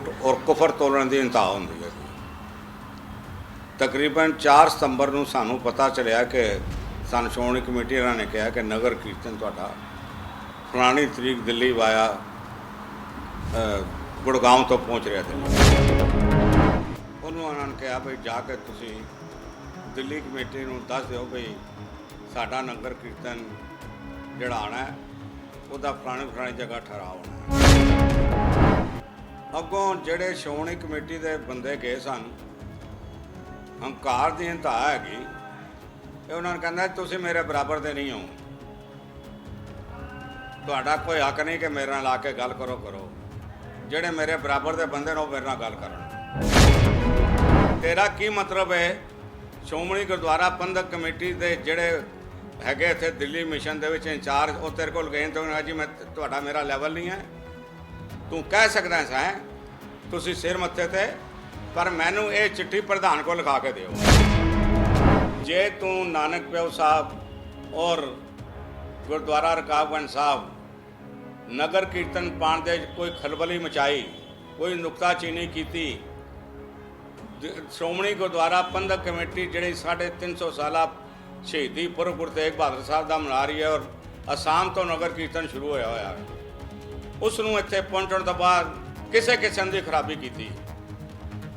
ਝੂਠ ਔਰ ਕੁਫਰ ਤੋਲਣ ਦੀ ਇੰਤਹਾ ਹੁੰਦੀ ਹੈ ਜੀ। ਤਕਰੀਬਨ 4 ਸਤੰਬਰ ਨੂੰ ਸਾਨੂੰ ਪਤਾ ਚੱਲਿਆ ਕਿ ਸਾਨੂੰ ਸ਼੍ਰੋਮਣੀ ਕਮੇਟੀ ਵਾਲਿਆਂ ਨੇ ਕਿਹਾ ਕਿ ਨਗਰ ਕੀਰਤਨ ਤੁਹਾਡਾ ਫਲਾਣੀ ਤਰੀਕ ਦਿੱਲੀ ਵਾਇਆ ਗੁੜਗਾਉਂ ਤੋਂ ਪਹੁੰਚ ਰਿਹਾ ਸੀ। ਉਹਨੂੰ ਉਹਨਾਂ ਨੇ ਕਿਹਾ ਵੀ ਜਾ ਕੇ ਤੁਸੀਂ ਦਿੱਲੀ ਕਮੇਟੀ ਨੂੰ ਦੱਸ ਦਿਓ ਵੀ ਸਾਡਾ ਨਗਰ ਕੀਰਤਨ ਜਿਹੜਾ ਆਉਣਾ ਉਹਦਾ ਫਲਾਣੀ ਫਲਾਣੀ ਜਗ੍ਹਾ ਠਹਿਰਾਅ ਹੋਣਾ ਅੱਗੋਂ ਜਿਹੜੇ ਸ਼੍ਰੋਮਣੀ ਕਮੇਟੀ ਦੇ ਬੰਦੇ ਗਏ ਸਨ, ਹੰਕਾਰ ਦੀ ਇੰਤਹਾ ਹੈਗੀ, ਇਹ ਉਹਨਾਂ ਨੂੰ ਕਹਿੰਦਾ, ਤੁਸੀਂ ਮੇਰੇ ਬਰਾਬਰ ਦੇ ਨਹੀਂ ਹੋ। ਤੁਹਾਡਾ ਕੋਈ ਹੱਕ ਨਹੀਂ ਕਿ ਮੇਰੇ ਨਾਲ ਆ ਕੇ ਗੱਲ ਕਰੋ ਕਰੋ। ਜਿਹੜੇ ਮੇਰੇ ਬਰਾਬਰ ਦੇ ਬੰਦੇ ਨੇ ਉਹ ਮੇਰੇ ਨਾਲ ਗੱਲ ਕਰਨ। ਤੇਰਾ ਕੀ ਮਤਲਬ ਹੈ? ਸ਼੍ਰੋਮਣੀ ਗੁਰਦੁਆਰਾ ਪ੍ਰਬੰਧਕ ਕਮੇਟੀ ਦੇ ਜਿਹੜੇ ਹੈਗੇ ਇੱਥੇ ਦਿੱਲੀ ਮਿਸ਼ਨ ਦੇ ਵਿੱਚ ਇੰਚਾਰਜ, ਉਹ ਤੇਰੇ ਕੋਲ ਗਏ ਤਾਂ ਉਹਨਾਂ ਜੀ, ਮੈਂ, ਤੁਹਾਡਾ ਮੇਰਾ ਲੈਵਲ ਨਹੀਂ ਹੈ। ਤੂੰ ਕਹਿ ਸਕਦਾ ਸੈਂ, ਤੁਸੀਂ ਸਿਰ ਮੱਥੇ ਤੇ, ਪਰ ਮੈਨੂੰ ਇਹ ਚਿੱਠੀ ਪ੍ਰਧਾਨ ਕੋਲ ਲਿਖਾ ਕੇ ਦਿਓ। ਜੇ ਤੂੰ ਨਾਨਕ ਪਿਓ ਸਾਹਿਬ ਔਰ ਗੁਰਦੁਆਰਾ ਰਕਾਬਗੰਜ ਸਾਹਿਬ, ਨਗਰ ਕੀਰਤਨ ਪਾਣ ਦੇ ਕੋਈ ਖਲਬਲੀ ਮਚਾਈ, ਕੋਈ ਨੁਕਤਾਚੀਨੀ ਕੀਤੀ ਸ਼੍ਰੋਮਣੀ ਗੁਰਦੁਆਰਾ ਪ੍ਰਬੰਧਕ ਕਮੇਟੀ ਜਿਹੜੀ ਸਾਢੇ 350 ਸਾਲਾ ਸ਼ਹੀਦੀ ਪੁਰਬ ਗੁਰੂ ਤੇਗ ਬਹਾਦਰ ਸਾਹਿਬ ਦਾ ਮਨਾ ਰਹੀ ਹੈ ਔਰ ਅਸਾਮ ਤੋਂ ਨਗਰ ਕੀਰਤਨ ਸ਼ੁਰੂ ਹੋਇਆ ਹੋਇਆ। ਹੈ ਉਸ ਨੂੰ ਇੱਥੇ ਪਹੁੰਚਣ ਤੋਂ ਬਾਅਦ ਕਿਸੇ ਕਿਸਮ ਦੀ ਖਰਾਬੀ ਕੀਤੀ।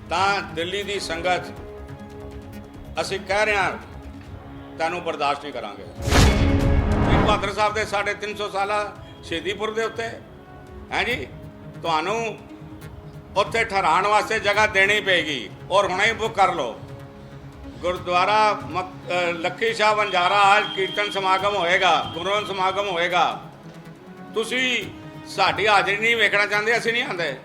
ਤਾਂ ਦਿੱਲੀ ਦੀ ਸੰਗਤ, ਅਸੀਂ ਕਹਿ ਰਹੇ ਹਾਂ, ਤੁਹਾਨੂੰ ਬਰਦਾਸ਼ਤ ਨਹੀਂ ਕਰਾਂਗੇ। ਤੇਗ ਬਹਾਦਰ ਸਾਹਿਬ ਦੇ ਸਾਢੇ 350 ਸਾਲਾ ਸ਼ਹੀਦੀਪੁਰ ਦੇ ਉੱਤੇ, ਹੈ ਜੀ? ਤੁਹਾਨੂੰ ਉੱਥੇ ਠਹਿਰਾਉਣ ਵਾਸਤੇ ਜਗ੍ਹਾ ਦੇਣੀ ਪਏਗੀ ਔਰ ਹੁਣੇ ਹੀ ਬੁੱਕ ਕਰ ਲਓ। ਗੁਰਦੁਆਰਾ ਮਕ- ਲੱਖੀ ਸ਼ਾਹ ਬੰਜਾਰਾ ਅੱਜ ਕੀਰਤਨ ਸਮਾਗਮ ਹੋਏਗਾ ਗੁਰੂਆਂ ਸਮਾਗਮ ਹੋਏਗਾ। ਤੁਸੀਂ ਸਾਡੀ ਹਾਜ਼ਰੀ ਨਹੀਂ ਵੇਖਣਾ ਚਾਹੁੰਦੇ, ਅਸੀਂ ਨਹੀਂ ਆਂਦੇ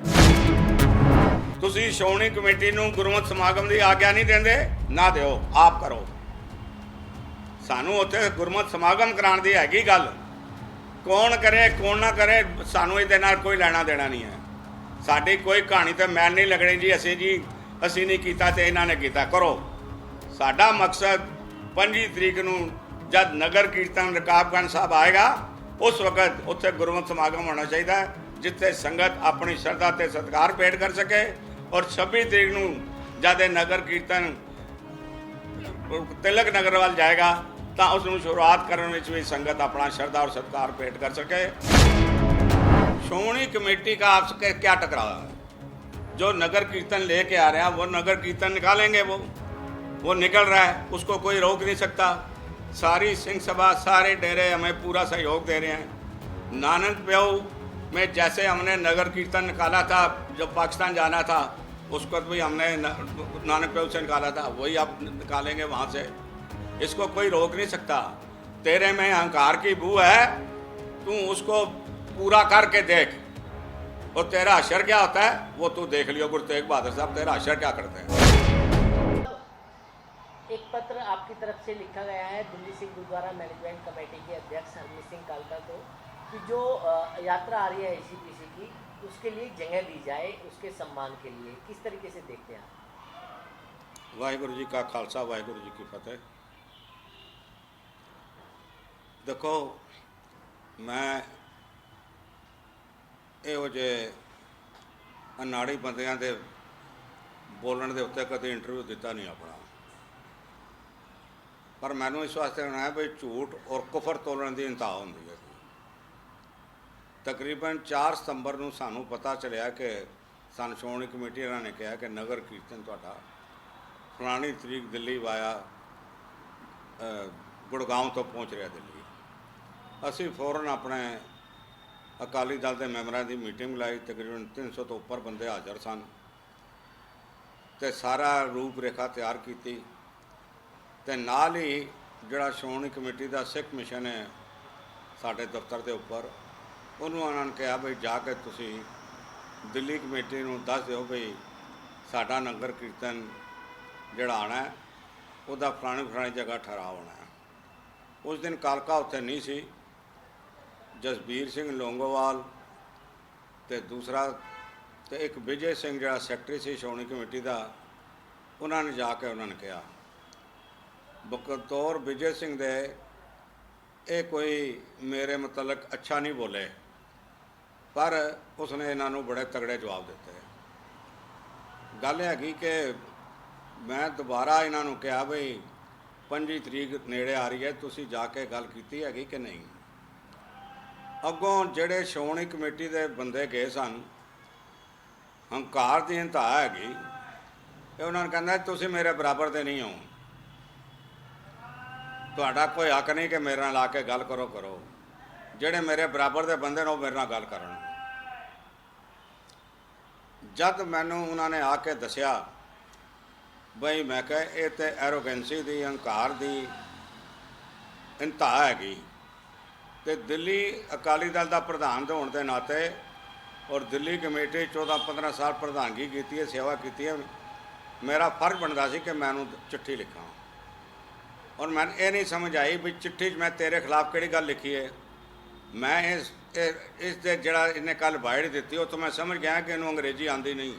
ਤੁਸੀਂ ਸ਼੍ਰੋਮਣੀ ਕਮੇਟੀ ਨੂੰ ਗੁਰਮਤ ਸਮਾਗਮ ਦੀ ਆਗਿਆ ਨਹੀਂ ਦਿੰਦੇ, ਨਾ ਦਿਓ, ਆਪ ਕਰੋ। ਸਾਨੂੰ ਉੱਥੇ ਗੁਰਮਤ ਸਮਾਗਮ ਕਰਾਉਣ ਦੀ ਹੈਗੀ ਗੱਲ। ਕੌਣ ਕਰੇ, ਕੌਣ ਨਾ ਕਰੇ, ਸਾਨੂੰ ਇਹਦੇ ਨਾਲ ਕੋਈ ਲੈਣਾ ਦੇਣਾ ਨਹੀਂ ਹੈ। ਸਾਡੀ ਕੋਈ ਕਹਾਣੀ ਤੇ ਮੈਲ ਨਹੀਂ ਲੱਗਣੀ ਜੀ, ਅਸੀਂ ਜੀ, ਅਸੀਂ ਨਹੀਂ ਕੀਤਾ ਤੇ ਇਹਨਾਂ ਨੇ ਕੀਤਾ। ਕਰੋ। ਸਾਡਾ ਮਕਸਦ 25 ਤਰੀਕ ਨੂੰ ਜਦ ਨਗਰ ਕੀਰਤਨ ਰਕਾਬਗੰਜ ਸਾਹਿਬ ਆਏਗਾ ਉਸ ਵਕਤ ਉੱਥੇ ਗੁਰਮਤ ਸਮਾਗਮ ਹੋਣਾ ਚਾਹੀਦਾ ਜਿੱਥੇ ਸੰਗਤ ਆਪਣੀ ਸ਼ਰਧਾ ਤੇ ਸਤਿਕਾਰ ਪੇਟ ਕਰ ਸਕੇ ਔਰ 26 ਤਰੀਕ ਨੂੰ ਜਦ ਇਹ ਨਗਰ ਕੀਰਤਨ ਤਿਲਕ ਨਗਰ ਵੱਲ ਜਾਏਗਾ, ਤਾਂ ਉਸ ਨੂੰ ਸ਼ੁਰੂਆਤ ਕਰਨ ਵਿੱਚ ਵੀ ਸੰਗਤ ਆਪਣਾ ਸ਼ਰਧਾ ਔਰ ਸਤਿਕਾਰ ਪੇਟ ਕਰ ਸਕੇ। ਸ਼ੋਣੀ ਕਮੇਟੀ ਦਾ ਆਪਸ ਕੇ ਕੀ ਟਕਰਾਅ है जो नगर कीर्तन लेके आ रहे हैं वो नगर कीर्तन निकालेंगे वो वो निकल रहा है उसको कोई रोक नहीं सकता सारी सिंह सभा, सारे डेरे हमें पूरा सहयोग दे रहे हैं। नानंद प्यो में जैसे हमने नगर कीर्तन निकाला था, जब पाकिस्तान जाना था उसको भी हमने नानक प्यो से निकाला था, वही आप निकालेंगे वहाँ से। इसको कोई रोक नहीं सकता। तेरे में अहंकार की बू है, तू उसको पूरा करके देख। और तेरा अशर क्या होता है, वो तू देख लियो, गुरु तेग बहादुर साहब, तेरा अशर क्या करते हैं। एक पत्र आपकी तरफ से लिखा गया है दिल्ली सिंह गुरुद्वारा मैनेजमेंट कमेटी के अध्यक्ष हरमीत सिंह कालका को कि जो अ, यात्रा आ रही है एसीपीसी की उसके लिए जगह दी जाए उसके सम्मान के लिए किस तरीके से देखते हैं आप ਵਾਹਿਗੁਰੂ ਜੀ ਕਾ ਖਾਲਸਾ ਵਾਹਿਗੁਰੂ ਜੀ ਕੀ ਫਤਿਹ ਦੇਖੋ ਮੈਂ ਇਹੋ ਜਿਹੇ ਅਨਾੜੀ ਬੰਦਿਆਂ ਦੇ ਬੋਲਣ ਦੇ ਉੱਤੇ ਕਦੇ ਇੰਟਰਵਿਊ ਦਿੱਤਾ ਨਹੀਂ ਆਪਣਾ ਪਰ ਮੈਨੂੰ ਇਸ ਵਾਸਤੇ ਹੋਣਾ ਵੀ ਝੂਠ ਔਰ ਕੁਫਰ ਤੋਲਣ ਦੀ ਇੰਤਹਾ ਹੁੰਦੀ ਹੈ ਤਕਰੀਬਨ 4 ਸਤੰਬਰ ਨੂੰ ਸਾਨੂੰ ਪਤਾ ਚੱਲਿਆ ਕਿ ਸਾਨੂੰ ਸ਼੍ਰੋਮਣੀ ਕਮੇਟੀ ਵਾਲਿਆਂ ਨੇ ਕਿਹਾ ਕਿ ਨਗਰ ਕੀਰਤਨ ਤੁਹਾਡਾ ਫਲਾਣੀ ਤਰੀਕ ਦਿੱਲੀ ਵਾਇਆ ਗੁੜਗਾਉਂ ਤੋਂ ਪਹੁੰਚ ਰਿਹਾ ਦਿੱਲੀ। ਅਸੀਂ ਫੌਰਨ ਆਪਣੇ ਅਕਾਲੀ ਦਲ ਦੇ ਮੈਂਬਰਾਂ ਦੀ ਮੀਟਿੰਗ ਲਾਈ, ਤਕਰੀਬਨ 300 ਤੋਂ ਉੱਪਰ ਬੰਦੇ ਹਾਜ਼ਰ ਸਨ ਤੇ ਸਾਰਾ ਰੂਪ ਰੇਖਾ ਤਿਆਰ ਕੀਤੀ। ਤੇ ਨਾਲ ਹੀ ਜਿਹੜਾ ਸ਼੍ਰੋਮਣੀ ਕਮੇਟੀ ਦਾ ਸਿੱਖ ਮਿਸ਼ਨ ਹੈ ਸਾਡੇ ਦਫ਼ਤਰ ਦੇ ਉੱਪਰ, ਉਹਨੂੰ ਉਹਨਾਂ ਨੇ ਕਿਹਾ ਵੀ ਜਾ ਕੇ ਤੁਸੀਂ ਦਿੱਲੀ ਕਮੇਟੀ ਨੂੰ ਦੱਸ ਦਿਓ ਵੀ ਸਾਡਾ ਨਗਰ ਕੀਰਤਨ ਜਿਹੜਾ ਆਉਣਾ ਉਹਦਾ ਫਲਾਣੀ ਫਲਾਣੀ ਜਗ੍ਹਾ ਠਹਿਰਾਅ ਹੋਣਾ ਉਸ ਦਿਨ ਕਾਲਕਾ ਉੱਥੇ ਨਹੀਂ ਸੀ। ਜਸਬੀਰ ਸਿੰਘ ਲੋਂਗੋਵਾਲ ਤੇ ਦੂਸਰਾ ਤੇ ਇੱਕ ਵਿਜੇ ਸਿੰਘ ਜਿਹੜਾ ਸੈਕਟਰੀ ਸੀ ਸ਼੍ਰੋਮਣੀ ਕਮੇਟੀ ਦਾ, ਉਹਨਾਂ ਨੇ ਜਾ ਕੇ ਉਹਨਾਂ ਨੇ ਕਿਹਾ। ਬਕਤੌਰ ਵਿਜੇ ਸਿੰਘ ਦੇ ਇਹ ਕੋਈ ਮੇਰੇ ਮੁਤਲਕ ਅੱਛਾ ਨਹੀਂ ਬੋਲੇ। ਪਰ ਉਸਨੇ ਇਹਨਾਂ ਨੂੰ ਬੜੇ ਤਗੜੇ ਜਵਾਬ ਦਿੱਤੇ। ਗੱਲ ਹੈਗੀ ਕਿ ਮੈਂ ਦੁਬਾਰਾ ਇਹਨਾਂ ਨੂੰ ਕਿਹਾ ਬਈ 25 ਤਰੀਕ ਨੇੜੇ ਆ ਰਹੀ ਹੈ, ਤੁਸੀਂ ਜਾ ਕੇ ਗੱਲ ਕੀਤੀ ਹੈਗੀ ਕਿ ਨਹੀਂ? ਅੱਗੋਂ ਜਿਹੜੇ ਸ਼੍ਰੋਮਣੀ ਕਮੇਟੀ ਦੇ ਬੰਦੇ ਗਏ ਸਨ, ਹੰਕਾਰ ਦੀ ਇੰਤਹਾ ਹੈਗੀ, ਇਹ ਉਹਨਾਂ ਨੂੰ ਕਹਿੰਦਾ, ਤੁਸੀਂ ਮੇਰੇ ਬਰਾਬਰ ਦੇ ਨਹੀਂ ਹੋ। ਤੁਹਾਡਾ ਕੋਈ ਹੱਕ ਨਹੀਂ ਕਿ ਮੇਰੇ ਨਾਲ ਆ ਕੇ ਗੱਲ ਕਰੋ ਕਰੋ। ਜਿਹੜੇ ਮੇਰੇ ਬਰਾਬਰ ਦੇ ਬੰਦੇ ਨੇ ਉਹ ਮੇਰੇ ਨਾਲ ਗੱਲ ਕਰਨ। ਜਦ ਮੈਨੂੰ ਉਹਨਾਂ ਨੇ ਆ ਕੇ ਦੱਸਿਆ, ਬਈ ਮੈਂ ਕਿਹਾ ਇਹ ਤੇ ਐਰੋਗੈਂਸੀ ਦੀ, ਹੰਕਾਰ ਦੀ ਇੰਤਹਾ ਹੈਗੀ। ਤੇ ਦਿੱਲੀ ਅਕਾਲੀ ਦਲ ਦਾ ਪ੍ਰਧਾਨ ਹੋਣ ਦੇ ਨਾਤੇ ਔਰ ਦਿੱਲੀ ਕਮੇਟੀ 14 15 ਸਾਲ ਪ੍ਰਧਾਨਗੀ ਕੀਤੀ ਹੈ, ਸੇਵਾ ਕੀਤੀ ਹੈ, ਮੇਰਾ ਫਰਜ਼ ਬਣਦਾ ਸੀ ਕਿ ਮੈਂ ਉਹਨੂੰ ਚਿੱਠੀ ਲਿਖਾਂ। ਔਰ ਮੈਨੂੰ ਇਹ ਨਹੀਂ ਸਮਝ ਆਈ ਵੀ ਚਿੱਠੀ 'ਚ ਮੈਂ ਤੇਰੇ ਖਿਲਾਫ ਕਿਹੜੀ ਗੱਲ ਲਿਖੀ ਹੈ। ਮੈਂ ਇਸ ਇਸ ਦੇ ਜਿਹੜਾ ਇਹਨੇ ਕੱਲ ਬਾਈਟ ਦਿੱਤੀ, ਉਹ ਤੋਂ ਮੈਂ ਸਮਝ ਗਿਆ ਕਿ ਇਹਨੂੰ ਅੰਗਰੇਜ਼ੀ ਆਂਦੀ ਨਹੀਂ।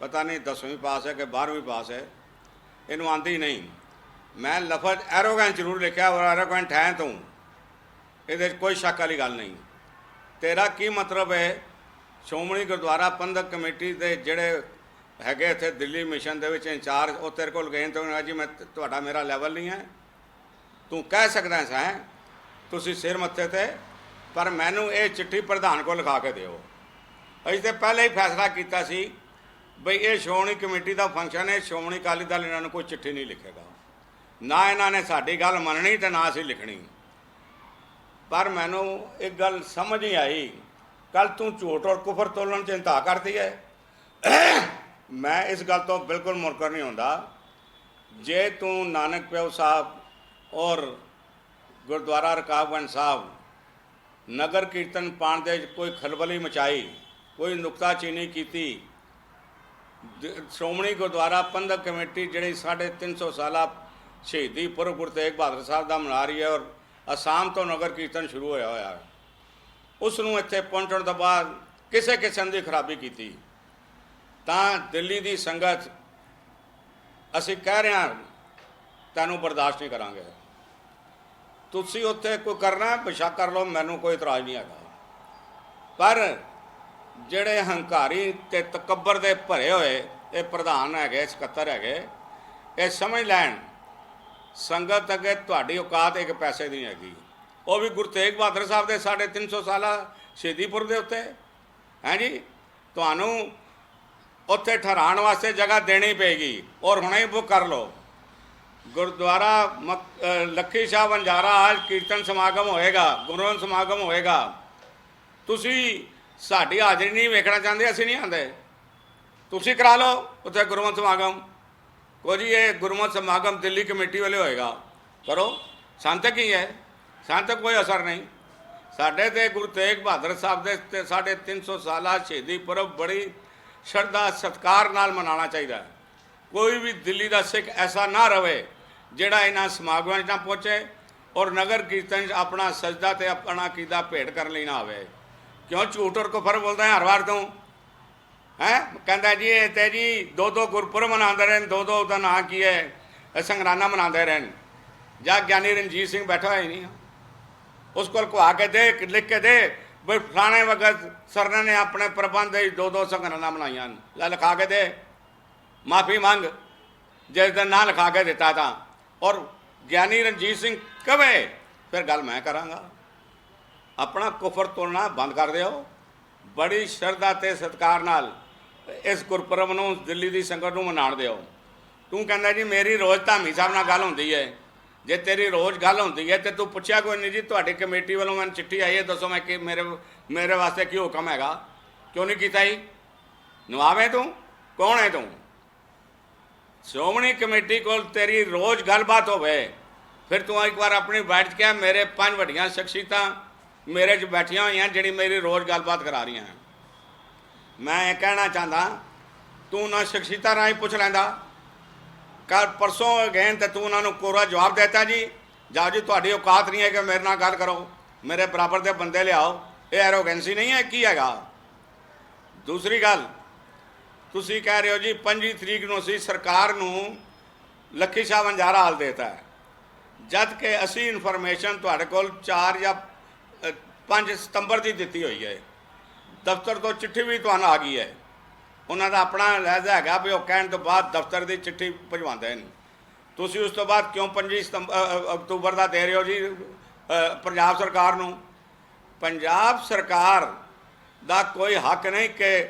ਪਤਾ ਨਹੀਂ 10ਵੀਂ ਪਾਸ ਹੈ ਕਿ 12ਵੀਂ ਪਾਸ ਹੈ। ਇਹਨੂੰ ਆਂਦੀ ਨਹੀਂ। ਮੈਂ ਲਫ਼ਜ਼ ਐਰੋਗੈਂਟ ਜ਼ਰੂਰ ਲਿਖਿਆ ਔਰ ਐਰੋਗੈਂਟ ਹੈ ਤੂੰ। ਇਹਦੇ 'ਚ ਕੋਈ ਸ਼ੱਕ ਵਾਲੀ ਗੱਲ ਨਹੀਂ। ਤੇਰਾ ਕੀ ਮਤਲਬ ਹੈ? ਸ਼੍ਰੋਮਣੀ ਗੁਰਦੁਆਰਾ ਪ੍ਰਬੰਧਕ ਕਮੇਟੀ ਦੇ ਜਿਹੜੇ ਹੈਗੇ ਇੱਥੇ ਦਿੱਲੀ ਮਿਸ਼ਨ ਦੇ ਵਿੱਚ ਇੰਚਾਰਜ, ਉਹ ਤੇਰੇ ਕੋਲ ਗਏ ਤੇ ਉਹਨਾਂ ਨੇ ਕਿਹਾ ਜੀ, ਮੈਂ ਤੁਹਾਡਾ ਮੇਰਾ ਲੈਵਲ ਨਹੀਂ ਹੈ। ਤੂੰ ਕਹਿ ਸਕਦਾ ਸੈਂ, ਤੁਸੀਂ ਸਿਰ ਮੱਥੇ ਤੇ, ਪਰ ਮੈਨੂੰ ਇਹ ਚਿੱਠੀ ਪ੍ਰਧਾਨ ਕੋਲ ਲਿਖਾ ਕੇ ਦਿਓ। ਅਸੀਂ ਤੇ ਪਹਿਲੇ ਹੀ ਫੈਸਲਾ ਕੀਤਾ ਸੀ ਬਈ ਇਹ ਸ਼੍ਰੋਮਣੀ ਕਮੇਟੀ ਦਾ ਫੰਕਸ਼ਨ ਹੈ, ਸ਼੍ਰੋਮਣੀ ਅਕਾਲੀ ਦਲ ਇਹਨਾਂ ਨੂੰ ਕੋਈ ਚਿੱਠੀ ਨਹੀਂ ਲਿਖੇਗਾ। ਨਾ ਇਹਨਾਂ ਨੇ ਸਾਡੀ ਗੱਲ ਮੰਨਣੀ ਤੇ ਨਾ ਅਸੀਂ ਲਿਖਣੀ। ਪਰ ਮੈਨੂੰ ਇੱਕ ਗੱਲ ਸਮਝ ਨਹੀਂ ਆਈ ਕੱਲ ਤੂੰ ਝੂਠ ਔਰ ਕੁਫਰ ਤੋਲਣ ਚ ਇੰਤਹਾ ਕਰਦੀ ਹੈ। ਮੈਂ ਇਸ ਗੱਲ ਤੋਂ ਬਿਲਕੁਲ ਮੁਨਕਰ ਨਹੀਂ ਹੁੰਦਾ। ਜੇ ਤੂੰ ਨਾਨਕ ਪਿਓ ਸਾਹਿਬ ਔਰ ਗੁਰਦੁਆਰਾ ਰਕਾਬਗੰਜ ਸਾਹਿਬ ਨਗਰ ਕੀਰਤਨ ਪਾਣ ਦੇ ਕੋਈ ਖਲਬਲੀ ਮਚਾਈ, ਕੋਈ ਨੁਕਤਾਚੀਨੀ ਕੀਤੀ ਸ਼੍ਰੋਮਣੀ ਗੁਰਦੁਆਰਾ ਪ੍ਰਬੰਧਕ ਕਮੇਟੀ ਜਿਹੜੀ 350 ਸਾਲਾ ਸ਼ਹੀਦੀ ਪੁਰਬ ਗੁਰੂ ਤੇਗ ਬਹਾਦਰ ਸਾਹਿਬ ਦਾ ਮਨਾ ਰਹੀ ਹੈ ਔਰ ਅਸਾਮ ਤੋਂ ਨਗਰ ਕੀਰਤਨ ਸ਼ੁਰੂ ਹੋਇਆ ਹੋਇਆ ਉਸ ਨੂੰ ਇੱਥੇ ਪਹੁੰਚਣ ਤੋਂ ਬਾਅਦ ਕਿਸੇ ਕਿਸਮ ਦੀ ਖਰਾਬੀ ਕੀਤੀ। ਤਾਂ ਦਿੱਲੀ ਦੀ ਸੰਗਤ ਅਸੀਂ ਕਹਿ ਰਹੇ ਹਾਂ ਤੈਨੂੰ ਬਰਦਾਸ਼ਤ ਨਹੀਂ ਕਰਾਂਗੇ। ਤੁਸੀਂ ਉੱਥੇ ਕੋਈ ਕਰਨਾ ਹੈ, ਕਰ ਲਓ ਮੈਨੂੰ ਕੋਈ ਇਤਰਾਜ਼ ਨਹੀਂ ਹੈਗਾ। ਪਰ ਜਿਹੜੇ ਹੰਕਾਰੀ ਤੇ ਤਕੱਬਰ ਦੇ ਭਰੇ ਹੋਏ ਇਹ ਪ੍ਰਧਾਨ ਹੈਗੇ ਸਕੱਤਰ ਹੈਗੇ ਇਹ ਸਮਝ ਲੈਣ ਸੰਗਤ ਅੱਗੇ ਤੁਹਾਡੀ ਔਕਾਤ ਇੱਕ ਪੈਸੇ ਦੀ ਹੈਗੀ। ਉਹ ਵੀ ਗੁਰੂ ਤੇਗ ਬਹਾਦਰ ਸਾਹਿਬ ਦੇ 350 ਸਾਲਾ ਸ਼ਹੀਦੀਪੁਰ ਦੇ ਉੱਤੇ। ਹੈ ਜੀ? ਤੁਹਾਨੂੰ ਉੱਥੇ ਠਹਿਰਾਉਣ ਵਾਸਤੇ ਜਗ੍ਹਾ ਦੇਣੀ ਪਏਗੀ। ਔਰ ਹੁਣੇ ਹੀ ਬੁੱਕ ਕਰ ਲਓ। ਗੁਰਦੁਆਰਾ ਮਕ- ਲੱਖੀ ਸ਼ਾਹ ਵੰਜਾਰਾ ਅੱਜ ਕੀਰਤਨ ਸਮਾਗਮ ਹੋਏਗਾ ਗੁਰਮਤਿ ਸਮਾਗਮ ਹੋਏਗਾ। ਤੁਸੀਂ ਸਾਡੀ ਹਾਜ਼ਰੀ ਨਹੀਂ ਵੇਖਣਾ ਚਾਹੁੰਦੇ, ਅਸੀਂ ਨਹੀਂ ਆਂਦੇ ਤੁਸੀਂ ਕਰਾ ਲਓ ਉੱਥੇ ਗੁਰਮਤਿ ਸਮਾਗਮ। ਕੋ ਜੀ, ਇਹ ਗੁਰਮਤਿ ਸਮਾਗਮ ਦਿੱਲੀ ਕਮੇਟੀ ਵਾਲੇ ਹੋਏਗਾ। ਕਰੋ। ਸੰਤ ਹੀ ਹੈ? ਸੰਤਕ ਕੋਈ ਅਸਰ ਨਹੀਂ। ਸਾਡੇ ਤੇ ਗੁਰੂ ਤੇਗ ਬਹਾਦਰ ਸਾਹਿਬ ਦੇ ਤੇ ਸਾਡੇ 300 ਸਾਲਾ ਸ਼ਹੀਦੀ ਪੁਰਬ ਬੜੀ ਸ਼ਰਧਾ, ਸਤਕਾਰ ਨਾਲ ਮਨਾਉਣਾ ਚਾਹੀਦਾ ਹੈ। ਕੋਈ ਵੀ ਦਿੱਲੀ ਦਾ ਸਿੱਖ ਐਸਾ ਨਾ ਰਵੇ ਜਿਹੜਾ ਇਹਨਾਂ ਸਮਾਗਮਾਂ 'ਚ ਨਾ ਪਹੁੰਚੇ ਔਰ ਨਗਰ ਕੀਰਤਨ 'ਚ ਆਪਣਾ ਸਜਦਾ ਤੇ ਆਪਣਾ ਕੀਦਾ ਭੇਟ ਕਰਨ ਲਈ ਨਾ ਆਵੇ। ਕਿਉਂ ਝੂਠ ਔਰ ਕੁਫਰ ਬੋਲਦਾ ਹੈ ਹਰ ਵਾਰ ਤੋਂ? ਹੈ? ਕਹਿੰਦਾ ਜੀ, ਇਹ ਤੇ ਜੀ ਦੋ ਦੋ ਗੁਰਪੁਰਬ ਮਨਾਉਂਦੇ ਰਹਿਣ, ਦੋ ਦੋ ਦਾ ਨਾਂ ਕੀ ਹੈ? ਸੰਗਰਾਨਾ ਮਨਾਉਂਦੇ ਰਹਿਣ। ਜਾਂ ਗਿਆਨੀ ਰਣਜੀਤ ਸਿੰਘ ਬੈਠਾ ਹੋਇਆ ਹੀ ਨਹੀਂ। ਉਸ ਕੋਲ ਕੋ ਆ ਕੇ ਦੇ, ਲਿਖ ਕੇ ਦੇ ਬਈ ਫਲਾਣੇ ਵਕਤ ਸਰਨਾ ਨੇ ਆਪਣੇ ਪ੍ਰਬੰਧ ਦੇ ਦੋ ਦੋ ਸੰਗਠਨਾਂ ਬਣਾਈਆਂ ਹਨ। ਲੈ ਲਿਖਾ ਕੇ ਦੇ। ਮਾਫੀ ਮੰਗ। ਜੇ ਦਿਨ ਨਾਂ ਲਿਖਾ ਕੇ ਦਿੱਤਾ ਤਾਂ। ਔਰ ਗਿਆਨੀ ਰਣਜੀਤ ਸਿੰਘ ਕਵੇ, ਫਿਰ ਗੱਲ ਮੈਂ ਕਰਾਂਗਾ। ਆਪਣਾ ਕੁਫਰ ਤੋੜਨਾ ਬੰਦ ਕਰ ਦਿਓ। ਬੜੀ ਸ਼ਰਧਾ ਤੇ ਸਤਿਕਾਰ ਨਾਲ ਇਸ ਗੁਰਪੁਰਬ ਨੂੰ ਦਿੱਲੀ ਦੀ ਸੰਗਤ ਨੂੰ ਮਨਾਉਣ ਦਿਓ। ਤੂੰ ਕਹਿੰਦਾ ਜੀ, ਮੇਰੀ ਰੋਜ਼ ਧਾਮੀ ਸਾਹਿਬ ਨਾਲ ਗੱਲ ਹੁੰਦੀ ਹੈ ਜੇ ਤੇਰੀ ਰੋਜ਼ ਗੱਲ ਹੁੰਦੀ ਹੈ ਤੇ ਤੂੰ ਪੁੱਛਿਆ ਕੋਈ ਨਹੀਂ ਜੀ, ਤੁਹਾਡੀ ਕਮੇਟੀ ਵੱਲੋਂ ਮੈਨੂੰ ਚਿੱਠੀ ਆਈ ਹੈ, ਦੱਸੋ ਮੈਂ ਕਿ ਮੇਰੇ ਮੇਰੇ ਵਾਸਤੇ ਕੀ ਹੁਕਮ ਹੈਗਾ? ਕਿਉਂ ਨਹੀਂ ਕੀਤਾ ਜੀ? ਨਵਾਵੇਂ ਤੂੰ? ਕੌਣ ਹੈ ਤੂੰ? ਸ਼੍ਰੋਮਣੀ ਕਮੇਟੀ ਕੋਲ ਤੇਰੀ ਰੋਜ਼ ਗੱਲਬਾਤ ਹੋਵੇ, ਫਿਰ ਤੂੰ ਇੱਕ ਵਾਰ ਆਪਣੀ ਬੈਠ ਕੇ ਮੇਰੇ ਪੰਜ ਵੱਡੀਆਂ ਸ਼ਖਸੀਅਤਾਂ ਮੇਰੇ 'ਚ ਬੈਠੀਆਂ ਹੋਈਆਂ ਜਿਹੜੀ ਮੇਰੀ ਰੋਜ਼ ਗੱਲਬਾਤ ਕਰਾ ਰਹੀਆਂ। ਮੈਂ ਇਹ ਕਹਿਣਾ ਚਾਹੁੰਦਾ, ਤੂੰ ਨਾ ਸ਼ਖਸੀਅਤਾਂ ਰਾਹੀਂ ਪੁੱਛ ਲੈਂਦਾ ਕੱਲ ਪਰਸੋਂ ਗਏ ਤੇ ਤੂੰ ਉਹਨਾਂ ਨੂੰ ਕੋਰਾ ਜਵਾਬ ਦਿੱਤਾ ਜੀ। ਜਾਓ ਜੀ, ਤੁਹਾਡੀ ਔਕਾਤ ਨਹੀਂ ਹੈ ਕਿ ਮੇਰੇ ਨਾਲ ਗੱਲ ਕਰੋ। ਮੇਰੇ ਬਰਾਬਰ ਦੇ ਬੰਦੇ ਲਿਆਓ। ਇਹ ਐਰੋਗੈਂਸੀ ਨਹੀਂ ਹੈ, ਕੀ ਹੈਗਾ? ਦੂਸਰੀ ਗੱਲ, ਤੁਸੀਂ ਕਹਿ ਰਹੇ ਹੋ ਜੀ 25 ਤਰੀਕ ਨੂੰ ਅਸੀਂ ਸਰਕਾਰ ਨੂੰ ਲੱਖੀ ਸ਼ਾਹ ਵੰਜਾਰਾ ਹਾਲ ਦੇਤਾ ਹੈ। ਜਦ ਕਿ ਅਸੀਂ ਇਨਫੋਰਮੇਸ਼ਨ ਤੁਹਾਡੇ ਕੋਲ 4 ਜਾਂ 5 ਸਤੰਬਰ ਦੀ ਦਿੱਤੀ ਹੋਈ ਹੈ। ਦਫ਼ਤਰ ਤੋਂ ਚਿੱਠੀ ਵੀ ਤੁਹਾਨੂੰ ਆ ਗਈ ਹੈ। ਉਹਨਾਂ ਦਾ ਆਪਣਾ ਲਹਿਜ਼ਾ ਹੈਗਾ ਵੀ ਉਹ ਕਹਿਣ ਤੋਂ ਬਾਅਦ ਦਫ਼ਤਰ ਦੀ ਚਿੱਠੀ ਭਜਵਾਉਂਦੇ ਨੇ। ਤੁਸੀਂ ਉਸ ਤੋਂ ਬਾਅਦ ਕਿਉਂ 25 ਸਤੰਬ- ਅਕਤੂਬਰ ਦਾ ਦੇ ਰਹੇ ਹੋ ਜੀ? ਪੰਜਾਬ ਸਰਕਾਰ ਨੂੰ। ਪੰਜਾਬ ਸਰਕਾਰ ਦਾ ਕੋਈ ਹੱਕ ਨਹੀਂ ਕਿ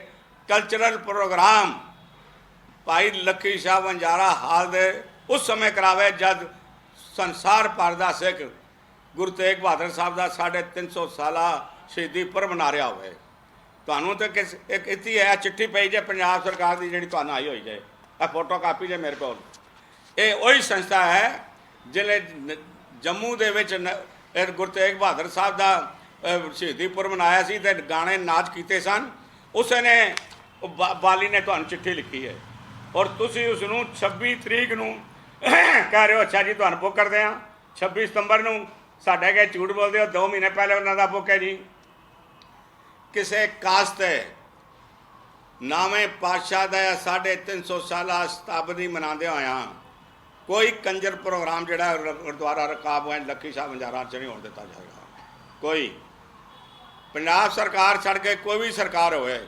ਕਲਚਰਲ ਪ੍ਰੋਗਰਾਮ ਭਾਈ ਲੱਖੀ ਸ਼ਾਹ ਵੰਜਾਰਾ ਹਾਲ ਦੇ ਉਸ ਸਮੇਂ ਕਰਾਵੇ ਜਦ ਸੰਸਾਰ ਭਰ ਦਾ ਸਿੱਖ ਗੁਰੂ ਤੇਗ ਬਹਾਦਰ ਸਾਹਿਬ ਦਾ 350 ਸਾਲਾ ਸ਼ਹੀਦੀ ਪੁਰਬ ਮਨਾ ਰਿਹਾ ਹੋਵੇ। ਤੁਹਾਨੂੰ ਤਾਂ ਕਿਸ ਇੱਕ ਇੱਥੇ ਹੈ ਚਿੱਠੀ ਪਈ ਜੇ ਪੰਜਾਬ ਸਰਕਾਰ ਦੀ ਜਿਹੜੀ ਤੁਹਾਨੂੰ ਆਈ ਹੋਈ ਜੇ। ਇਹ ਫੋਟੋ ਕਾਪੀ ਜੇ ਮੇਰੇ ਕੋਲ। ਇਹ ਉਹੀ ਸੰਸਥਾ ਹੈ ਜਿਹਨੇ ਜੰਮੂ ਦੇ ਵਿੱਚ ਨ- ਗੁਰੂ ਤੇਗ ਬਹਾਦਰ ਸਾਹਿਬ ਦਾ ਸ਼ਹੀਦੀ ਪੁਰਬ ਮਨਾਇਆ ਸੀ ਤੇ ਗਾਣੇ ਨਾਚ ਕੀਤੇ ਸਨ। ਉਸ ਨੇ ਬਾਲੀ ਨੇ ਤੁਹਾਨੂੰ ਚਿੱਠੀ ਲਿਖੀ ਹੈ। ਔਰ ਤੁਸੀਂ ਉਸ ਨੂੰ 26 ਤਰੀਕ ਨੂੰ ਕਹਿ ਰਹੇ ਹੋ, ਅੱਛਾ ਜੀ, ਤੁਹਾਨੂੰ ਬੁੱਕ ਕਰਦੇ ਆ 26 ਸਤੰਬਰ ਨੂੰ ਸਾਡਾ ਕਿ ਝੂਠ ਬੋਲਦੇ ਹੋ 2 ਮਹੀਨੇ ਪਹਿਲੇ ਉਹਨਾਂ ਦਾ ਬੁੱਕ ਹੈ ਜੀ। ਕਿਸੇ ਕਾਸਤ ਹੈ, ਨਾਵੇਂ ਪਾਤਸ਼ਾਹ ਦਾ 350 ਸਾਲਾ ਸ਼ਤਾਬਦੀ ਮਨਾਉਂਦੇ ਹੋਇਆ, ਕੋਈ ਕੰਜਰ ਪ੍ਰੋਗਰਾਮ ਜਿਹੜਾ ਗੁਰਦੁਆਰਾ ਰਕਾਬ ਹੈ ਲੱਖੀ ਸਾਹਿਬ ਬੰਜਾਰਾ ਚ ਨਹੀਂ ਹੋਣ ਦਿੱਤਾ ਜਾਏਗਾ। ਕੋਈ। ਪੰਜਾਬ ਸਰਕਾਰ ਛੱਡ ਕੇ ਕੋਈ ਵੀ ਸਰਕਾਰ ਹੋਵੇ,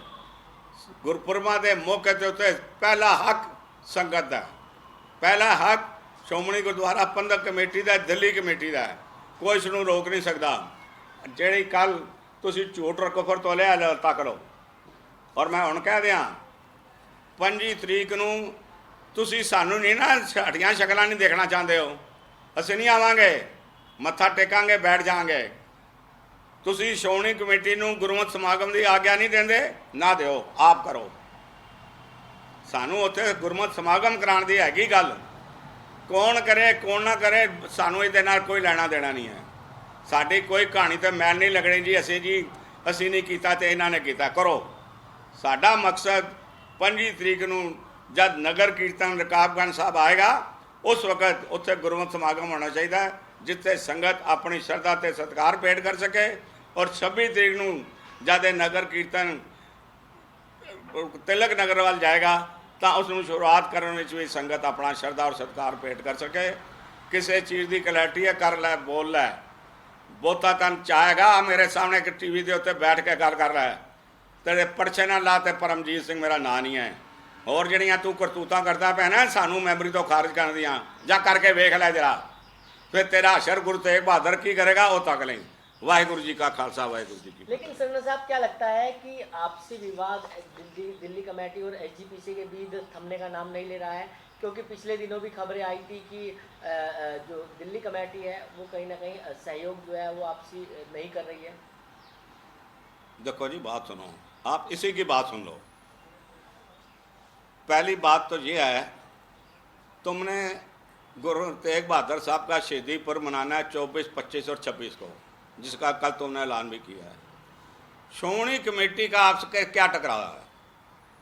ਗੁਰਪੁਰਬਾਂ ਦੇ ਮੌਕੇ ਤੇ ਉੱਤੇ ਪਹਿਲਾ ਹੱਕ ਸੰਗਤ ਦਾ ਪਹਿਲਾ ਹੱਕ ਸ਼੍ਰੋਮਣੀ ਗੁਰਦੁਆਰਾ ਪ੍ਰਬੰਧਕ ਕਮੇਟੀ ਦਾ ਦਿੱਲੀ ਕਮੇਟੀ ਦਾ ਕੋਈ ਇਸ ਨੂੰ ਰੋਕ ਨਹੀਂ ਸਕਦਾ। ਜਿਹੜੀ ਕੱਲ ਤੁਸੀਂ ਝੂਠ ਰੱਖੋ ਫਿਰ ਤੋਲਿਆ ਲ- ਤੱਕ ਲਓ ਔਰ ਮੈਂ ਹੁਣ ਕਹਿ ਦਿਆਂ 25 ਤਰੀਕ ਨੂੰ ਤੁਸੀਂ ਸਾਨੂੰ ਨਹੀਂ ਨਾ ਸਾਡੀਆਂ ਸ਼ਕਲਾਂ ਨਹੀਂ ਦੇਖਣਾ ਚਾਹੁੰਦੇ ਹੋ। ਅਸੀਂ ਨਹੀਂ ਆਵਾਂਗੇ, ਮੱਥਾ ਟੇਕਾਂਗੇ, ਬੈਠ ਜਾਾਂਗੇ ਤੁਸੀਂ ਸ਼੍ਰੋਮਣੀ ਕਮੇਟੀ ਨੂੰ ਗੁਰਮਤਿ ਸਮਾਗਮ ਦੀ ਆਗਿਆ ਨਹੀਂ ਦਿੰਦੇ, ਨਾ ਦਿਓ, ਆਪ ਕਰੋ। ਸਾਨੂੰ ਉੱਥੇ ਗੁਰਮਤਿ ਸਮਾਗਮ ਕਰਾਉਣ ਦੀ ਹੈਗੀ ਗੱਲ। ਕੌਣ ਕਰੇ, ਕੌਣ ਨਾ ਕਰੇ, ਸਾਨੂੰ ਇਹਦੇ ਨਾਲ ਕੋਈ ਲੈਣਾ ਦੇਣਾ ਨਹੀਂ ਹੈ। ਸਾਡੀ ਕੋਈ ਕਹਾਣੀ ਤੇ ਮੈਲ ਨਹੀਂ ਲੱਗਣੀ ਜੀ ਅਸੀਂ ਜੀ ਅਸੀਂ ਨਹੀਂ ਕੀਤਾ ਤੇ ਇਹਨਾਂ ਨੇ ਕੀਤਾ। ਕਰੋ। ਸਾਡਾ ਮਕਸਦ 25 ਤਰੀਕ ਨੂੰ ਜਦ ਨਗਰ ਕੀਰਤਨ ਰਕਾਬਗੰਜ ਸਾਹਿਬ ਆਏਗਾ ਉਸ ਵਕਤ ਉੱਥੇ ਗੁਰਮਤਿ ਸਮਾਗਮ ਹੋਣਾ ਚਾਹੀਦਾ ਹੈ, ਜਿੱਥੇ ਸੰਗਤ ਆਪਣੀ ਸ਼ਰਧਾ ਤੇ ਸਤਿਕਾਰ ਭੇਟ ਕਰ ਸਕੇ ਔਰ 26 ਤਰੀਕ ਨੂੰ ਜਦ ਇਹ ਨਗਰ ਕੀਰਤਨ ਤਿਲਕ ਨਗਰ ਵੱਲ ਜਾਏਗਾ ਤਾਂ ਉਸ ਨੂੰ ਸ਼ੁਰੂਆਤ ਕਰਨ ਵਿੱਚ ਵੀ ਸੰਗਤ ਆਪਣਾ ਸ਼ਰਧਾ ਔਰ ਸਤਿਕਾਰ ਭੇਟ ਕਰ ਸਕੇ। ਕਿਸੇ ਚੀਜ਼ ਦੀ ਕਲੈਰਟੀ ਹੈ ਕਰ ਲੈ ਬੋਲ ਲੈ। ਬਹੁਤਾ ਤਨ ਚਾਹੇਗਾ ਮੇਰੇ ਸਾਹਮਣੇ ਇੱਕ ਟੀਵੀ ਦੇ ਉੱਤੇ ਬੈਠ ਕੇ ਗੱਲ ਕਰ ਰਿਹਾ ਹੈ। ਤੇਰੇ ਪਰਛੇ ਨਾਲ ਲਾ ਤੇ ਪਰਮਜੀਤ ਸਿੰਘ ਮੇਰਾ ਨਾਂ ਨਹੀਂ ਹੈ। ਹੋਰ ਜਿਹੜੀਆਂ ਤੂੰ ਕਰਤੂਤਾਂ ਕਰਦਾ ਪਿਆ ਸਾਨੂੰ ਮੈਮਰੀ ਤੋਂ ਖਾਰਜ ਕਰਨ ਦੀਆਂ, ਜਾਂ ਕਰਕੇ ਵੇਖ ਲੈ ਜਰਾ। ਫਿਰ ਤੇਰਾ ਅਸ਼ਰ ਗੁਰੂ ਤੇਗ ਬਹਾਦਰ ਕੀ ਕਰੇਗਾ, ਉਹ ਤੱਕ ਲਈ। वाहिगुरु जी का खालसा वाहिगुरु जी की लेकिन सरना साहब क्या लगता है कि आपसी विवाद दिल्ली दिल्ली कमेटी और एसजीपीसी के बीच थमने का नाम नहीं ले रहा है? क्योंकि पिछले दिनों भी खबरें आई थी कि जो दिल्ली कमेटी है वो कहीं ना कहीं सहयोग जो है वो आपसी नहीं कर रही है। देखो जी बात सुनो। आप इसी की बात सुन लो। पहली बात तो ये है तुमने गुरु तेग बहादुर साहब का शहीदी पर मनाना है चौबीस पच्चीस और छब्बीस को। जिसका कल तुमने ऐलान भी किया है। श्रोमणी कमेटी का आपसे क्या टकराव है?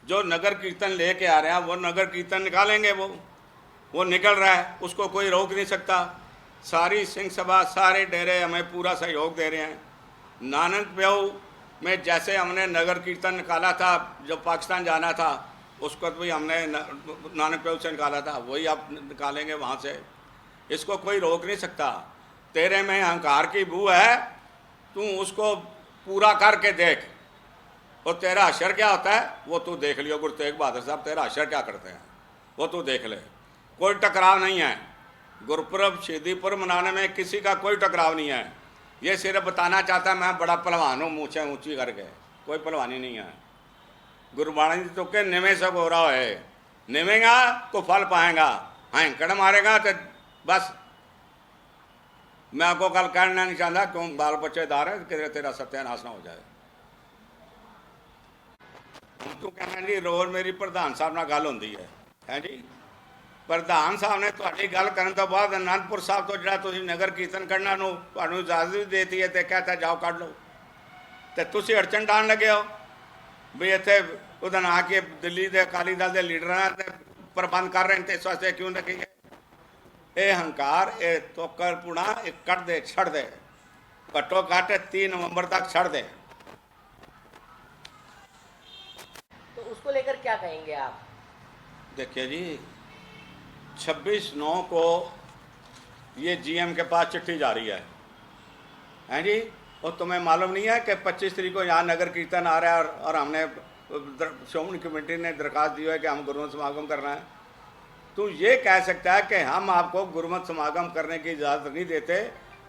जो नगर कीर्तन लेके आ रहे हैं, वो नगर कीर्तन निकालेंगे वो। वो निकल रहा है, उसको कोई रोक नहीं सकता। सारी सिंह सभा, सारे डेरे हमें पूरा सहयोग दे रहे हैं। नानक प्यऊ में जैसे हमने नगर कीर्तन निकाला था, जब पाकिस्तान जाना था, उसको भी हमने नानक प्यऊ से निकाला था, वही आप निकालेंगे वहाँ से। इसको कोई रोक नहीं सकता। तेरे में अहंकार की बू है, तू उसको पूरा करके देख। और तेरा अशर क्या होता है? वो तू देख लियो, गुरु तेग बहादुर साहब, तेरा अशर क्या करते हैं? वो तू देख ले। कोई टकराव नहीं है। गुरपुरब शहीदीपुर मनाने में किसी का कोई टकराव नहीं है। ये सिर्फ़ बताना चाहता है, मैं बड़ा पहलवान हूँ मूछें ऊँची करके। कोई पहलवानी नहीं है। गुरबाणी तो के निवे सब हो रहा है निवेगा तो फल पाएगा। हैंकड़ मारेगा तो बस ਮੈਂ ਅੱਗੋਂ ਗੱਲ ਕਹਿਣਾ ਨਹੀਂ ਚਾਹੁੰਦਾ, ਕਿਉਂ ਬਾਲ ਬੱਚੇ ਬੱਚੇਦਾਰ ਹੈ, ਕਿਤੇ ਤੇਰਾ ਸਤਿਆਨਾਸ਼ ਨਾ ਹੋ ਜਾਏ। ਤੂੰ ਕਹਿਣਾ ਜੀ ਰੋਜ਼ ਮੇਰੀ ਪ੍ਰਧਾਨ ਸਾਹਿਬ ਨਾਲ ਗੱਲ ਹੁੰਦੀ ਹੈ। ਹੈ ਜੀ? ਪ੍ਰਧਾਨ ਸਾਹਿਬ ਨੇ ਤੁਹਾਡੀ ਗੱਲ ਕਰਨ ਤੋਂ ਬਾਅਦ ਅਨੰਦਪੁਰ ਸਾਹਿਬ ਤੋਂ ਜਿਹੜਾ ਤੁਸੀਂ ਨਗਰ ਕੀਰਤਨ ਕਰਨਾ ਨੂੰ ਤੁਹਾਨੂੰ ਇਜਾਜ਼ਤ ਵੀ ਦੇਤੀ ਹੈ ਤੇ ਕਹਤਾ, ਜਾਓ, ਕੱਢ ਲਓ। ਤੇ ਤੁਸੀਂ ਅੜਚਣ ਡਾਣ ਲੱਗੇ ਹੋ ਵੀ ਇੱਥੇ ਉਹਦਾ ਨਾਂ ਕੇ ਦਿੱਲੀ ਦੇ ਅਕਾਲੀ ਦਲ ਦੇ ਲੀਡਰਾਂ ਤੇ ਪ੍ਰਬੰਧ ਕਰ ਰਹੇ ਨੇ, ਤੇ ਇਸ ਵਾਸਤੇ ਕਿਉਂ ਰੱਖੀ ਹੈ ए अहंकार ए तो कर्पूणा ए कट दे छड़ दे। कटो काटे तीन नवंबर तक छड़ दे। तो उसको लेकर क्या कहेंगे आप? देखिए जी 26 नौ को ये जीएम के पास चिट्ठी जा रही है। हैं जी? और तुम्हें मालूम नहीं है कि 25 तरीक को यहाँ नगर कीर्तन आ रहा है और, और हमने श्रोमणी कमेटी ने दरखास्त दी है कि हम गुरु समागम करना है। तू ये कह सकता है कि हम आपको गुरुमत समागम करने की इजाज़त नहीं देते।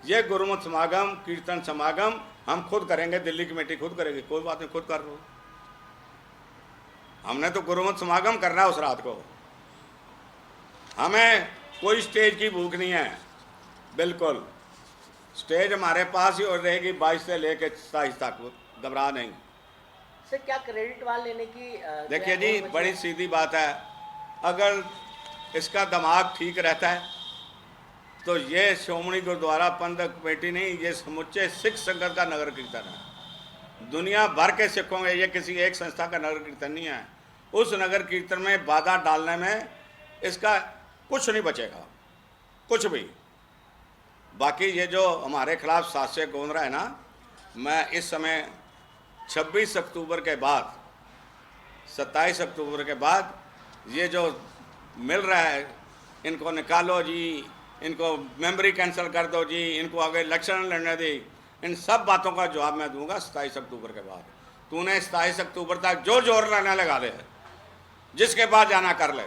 ये गुरुमत समागम कीर्तन समागम हम खुद करेंगे दिल्ली कमेटी खुद करेगी। कोई बात नहीं खुद कर लो। हमने तो गुरुमत समागम करना है उस रात को। हमें कोई स्टेज की भूख नहीं है। बिल्कुल। स्टेज हमारे पास ही और रहेगी बाईस से लेकर सताईस तक। घबरा नहीं। सर क्या क्रेडिट वाल लेने की देखिए जी बड़ी सीधी बात है। अगर इसका दिमाग ठीक रहता है। तो ये श्रोमणी गुरुद्वारा पंथक कमेटी नहीं, ये समुच्चे सिख संगत का नगर कीर्तन है। दुनिया भर के सिखों में ये किसी एक संस्था का नगर कीर्तन नहीं है। उस नगर कीर्तन में बाधा डालने में इसका कुछ नहीं बचेगा। कुछ भी। बाकी ये जो हमारे खिलाफ सास्य गोंद रहा है ना, मैं इस समय 26 अक्टूबर के बाद 27 अक्टूबर के बाद ये जो मिल रहा है। इनको निकालो जी, इनको मेमोरी कैंसिल कर दो जी, इनको आगे इलेक्शन लड़ने दी। इन सब बातों का जवाब मैं दूँगा 27 अक्टूबर के बाद। तूने 27 अक्टूबर तक जो ज़ोर लाना लगा दे, जिसके बाद जाना कर ले।